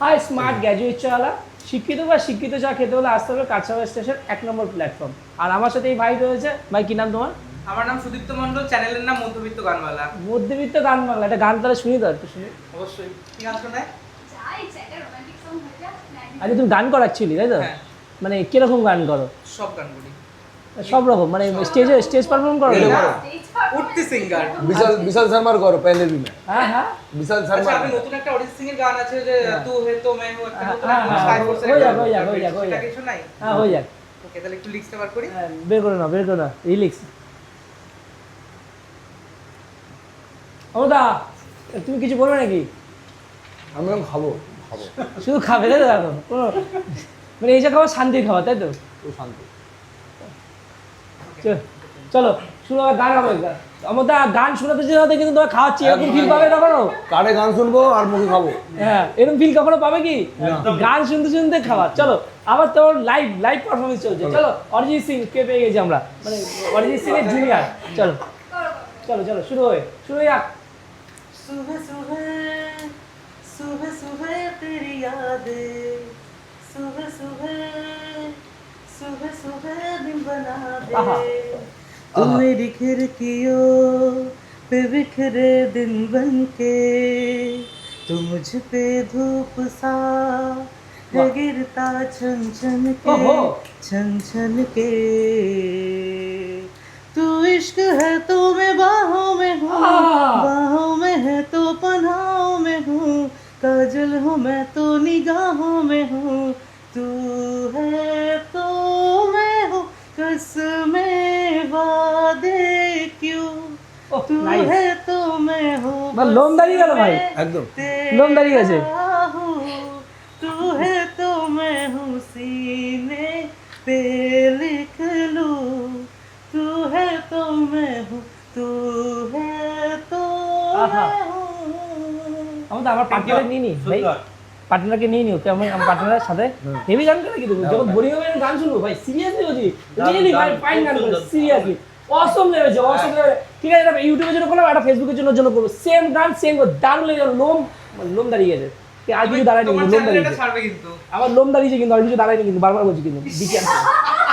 High smart graduate চাওয়ালা শিক্ষিত বা শিক্ষিত চা খেতে হলে আসতে হবে কাছাড়া স্টেশন এক নম্বর প্ল্যাটফর্ম আর আমার সাথে এই ভাই রয়েছে। ভাই কি নাম তোমার? আমার নাম সুদীপ্ত মন্ডল চ্যানেলের নাম মধ্যবিত্ত গানওয়ালা মধ্যবিত্ত গান বাংলা একটা গান তাহলে শুনি তো একটু শুনি। অবশ্যই। কি গান শোনায়? যা হয়ে আচ্ছা তুমি গান করো অ্যাকচুয়ালি তাই তো? হ্যাঁ। মানে কীরকম গান করো? সব গান করি। সব রকম মানে স্টেজে স্টেজ পারফর্ম করো? উঠতি সিঙ্গার বিশাল বিশাল শর্মার পেলে হ্যাঁ হ্যাঁ। বিশাল আচ্ছা, শর্মা নতুন একটা অরিজিৎ সিং এর গান আছে যে হ্যাঁ। তু হে তো মে হো একটা হ্যাঁ, নতুন হ্যাঁ, হয়ে হয়ে হয়ে কিছু নাই? হ্যাঁ হয়ে ওকে তাহলে একটু বার করি। বের না বের না ওদা তুমি কিছু বলবে নাকি? আমি খাব খাব। শুধু খাবে তাই তো মানে এই যে খাওয়া শান্তি খাওয়া তাই তো? শান্তি। চলো। চলো শুরু হবে গান হবে অমদা গান শোনাতে শোনাতে কিন্তু তোমার খাওয়াচ্ছি এরকম ফিল পাবে কখনো কারে গান শুনবো আর মুখে খাবো হ্যাঁ এরকম ফিল কখনো পাবে কি গান শুনতে শুনতে খাওয়া চলো আবার তোর লাইভ লাইভ পারফরমেন্স চলছে চলো অরিজিৎ সিং কে পেয়ে গেছি আমরা মানে অরিজিৎ সিং এর জুনিয়র চলো চলো চলো শুরু হয়ে শুরু হয়ে যাক सुबह सुबह सुबह सुबह तेरी यादें सुबह सुबह सुबह सुबह दिन बना आहा। दे तू मेरी खिड़कियों पे बिखरे दिन बन के तू मुझ पे धूप सा है गिरता छन छन के। छन छन के। तू इश्क है तो मैं बाहों में हूँ बाहों में है तो पनाहों में हूँ काजल हूँ मैं तो निगाहों में है দে কিউ আমি তো আমার পার্টনার নিয়ে নি ভাই পার্টনারকে নিয়ে নিও কেমন আমার পার্টনারের সাথে হেভি গান করে কি দেবো যখন বোরিং গান শুনব ভাই সিরিয়াসলি বলছি রিয়েলি ভাই গান সিরিয়াসলি অসম লেগেছে অসম লেগেছে ঠিক আছে এটা ইউটিউবের জন্য করলাম একটা ফেসবুকের জন্য জন্য করব। সেম গান সেম দারুণ লেগে গেল লোম লোম দাঁড়িয়ে গেছে। আর কিছু দাঁড়ায়নি লোম দাঁড়িয়ে আমার লোম দাঁড়িয়েছে কিন্তু আর কিছু দাঁড়ায়নি কিন্তু বারবার বলছি কিন্তু।